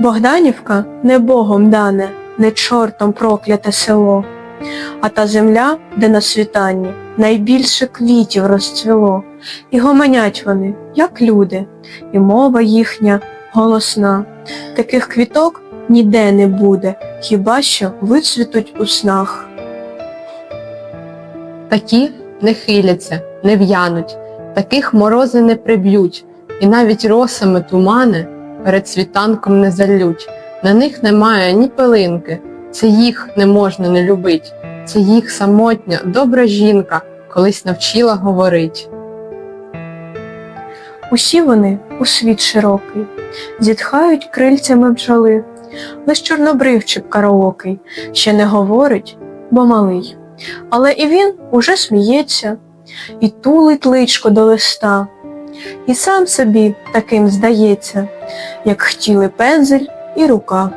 Богданівка не Богом дане, не чортом прокляте село, а та земля, де на світанні найбільше квітів розцвіло, і гомонять вони, як люди, і мова їхня голосна. Таких квіток ніде не буде, хіба що вицвітуть у снах. Такі не хиляться, не в'януть, таких морози не приб'ють, і навіть росами тумани перед світанком не залють. На них немає ні пилинки, це їх не можна не любить, це їх самотня, добра жінка колись навчила говорить. Усі вони у світ широкий, зітхають крильцями бджоли, лиш чорнобривчик караокий ще не говорить, бо малий. Але і він уже сміється, і тулить личко до листа, і сам собі таким здається, як хотіли пензель і рука.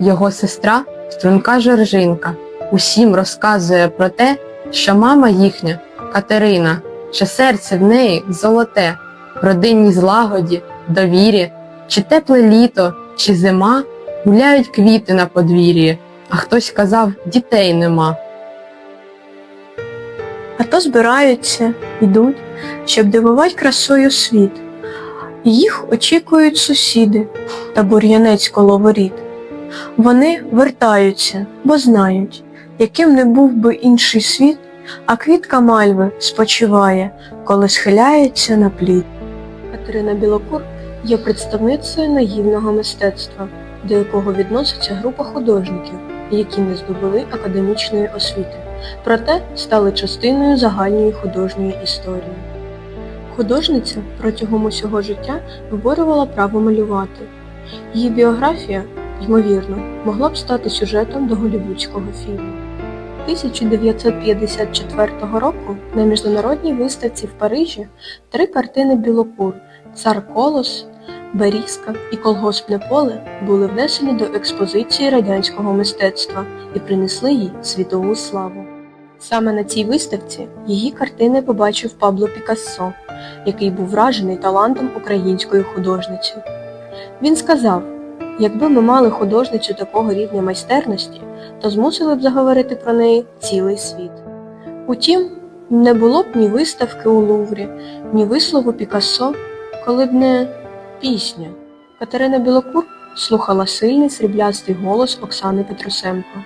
Його сестра, струнка жоржинка, усім розказує про те, що мама їхня, Катерина, що серце в неї золоте, в родинній злагоді, довірі, чи тепле літо, чи зима, гуляють квіти на подвір'ї, а хтось казав, дітей нема. А то збираються, йдуть, щоб дивувати красою світ. Їх очікують сусіди та бур'янець коло воріт. Вони вертаються, бо знають, яким не був би інший світ, а квітка мальви спочиває, коли схиляється на плід. Катерина Білокур є представницею наївного мистецтва, до якого відноситься група художників, які не здобули академічної освіти проте стали частиною загальної художньої історії. Художниця протягом усього життя виборювала право малювати. Її біографія, ймовірно, могла б стати сюжетом до голівудського фільму. 1954 року на міжнародній виставці в Парижі три картини Білокур Цар Колос, Берізка і Колгоспне поле були внесені до експозиції радянського мистецтва і принесли їй світову славу. Саме на цій виставці її картини побачив Пабло Пікассо, який був вражений талантом української художниці. Він сказав, якби ми мали художницю такого рівня майстерності, то змусили б заговорити про неї цілий світ. Утім, не було б ні виставки у Луврі, ні вислову Пікассо, коли б не пісня. Катерина Білокур слухала сильний сріблястий голос Оксани Петрусенко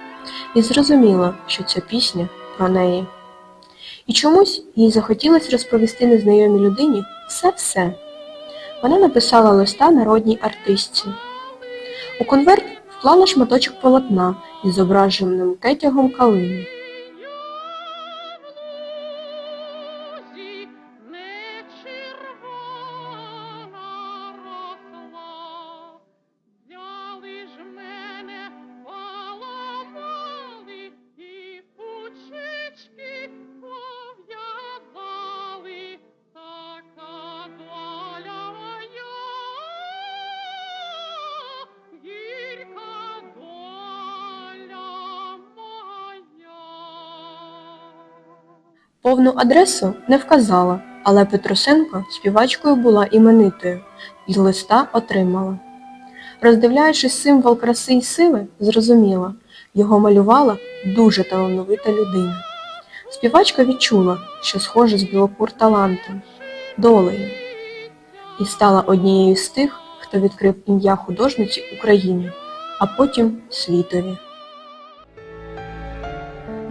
і зрозуміла, що ця пісня про неї. І чомусь їй захотілося розповісти незнайомій людині все-все. Вона написала листа народній артистці. У конверт вклала шматочок полотна із зображеним кетягом калини. Повну адресу не вказала, але Петрусенко співачкою була іменитою і листа отримала. Роздивляючись символ краси й сили, зрозуміла, його малювала дуже талановита людина. Співачка відчула, що схоже з Білокур талантом, долею, і стала однією з тих, хто відкрив ім'я художниці Україні, а потім світові.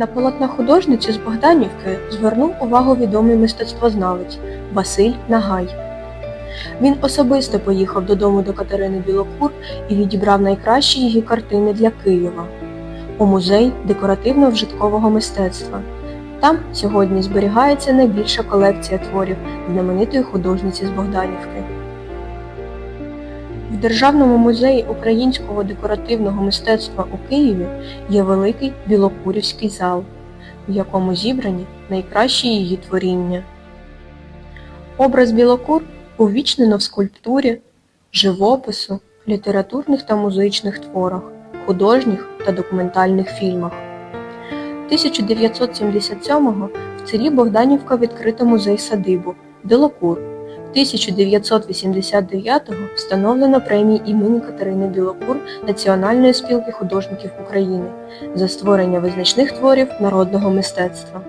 На полотна художниці з Богданівки звернув увагу відомий мистецтвознавець Василь Нагай. Він особисто поїхав додому до Катерини Білокур і відібрав найкращі її картини для Києва у музей декоративно-вжиткового мистецтва. Там сьогодні зберігається найбільша колекція творів знаменитої художниці з Богданівки. Державному музеї українського декоративного мистецтва у Києві є великий Білокурівський зал, в якому зібрані найкращі її творіння. Образ Білокур увічнено в скульптурі, живопису, літературних та музичних творах, художніх та документальних фільмах. 1977-го в селі Богданівка відкрито музей садибу Білокур. 1989-го встановлено премії імені Катерини Білокур Національної спілки художників України за створення визначних творів народного мистецтва.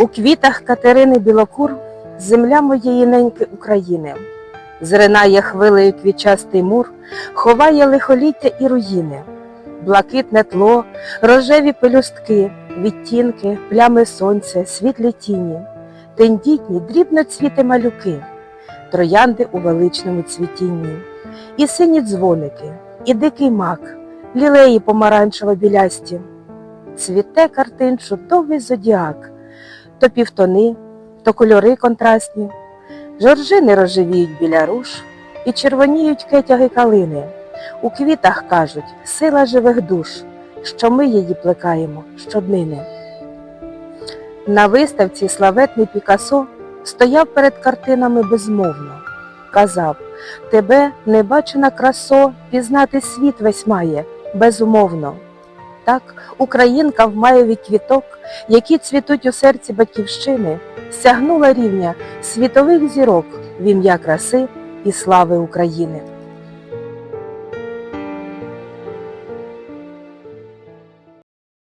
У квітах Катерини Білокур земля моєї неньки України. Зринає хвилею квітчастий мур, ховає лихоліття і руїни, блакитне тло, рожеві пелюстки, відтінки, плями сонця, світлі тіні, тендітні дрібноцвіти малюки, троянди у величному цвітінні, і сині дзвоники, і дикий мак, лілеї помаранчево-білясті. Цвіте картин чудовий зодіак, то півтони, то кольори контрастні. Жоржини рожевіють біля руш і червоніють кетяги калини. У квітах кажуть сила живих душ, що ми її плекаємо щоднини. На виставці славетний Пікасо стояв перед картинами безмовно. Казав Тебе, небачена красо, пізнати світ весь має, безумовно. Так, українка в маєві квіток, які цвітуть у серці батьківщини, сягнула рівня світових зірок в ім'я краси і слави України.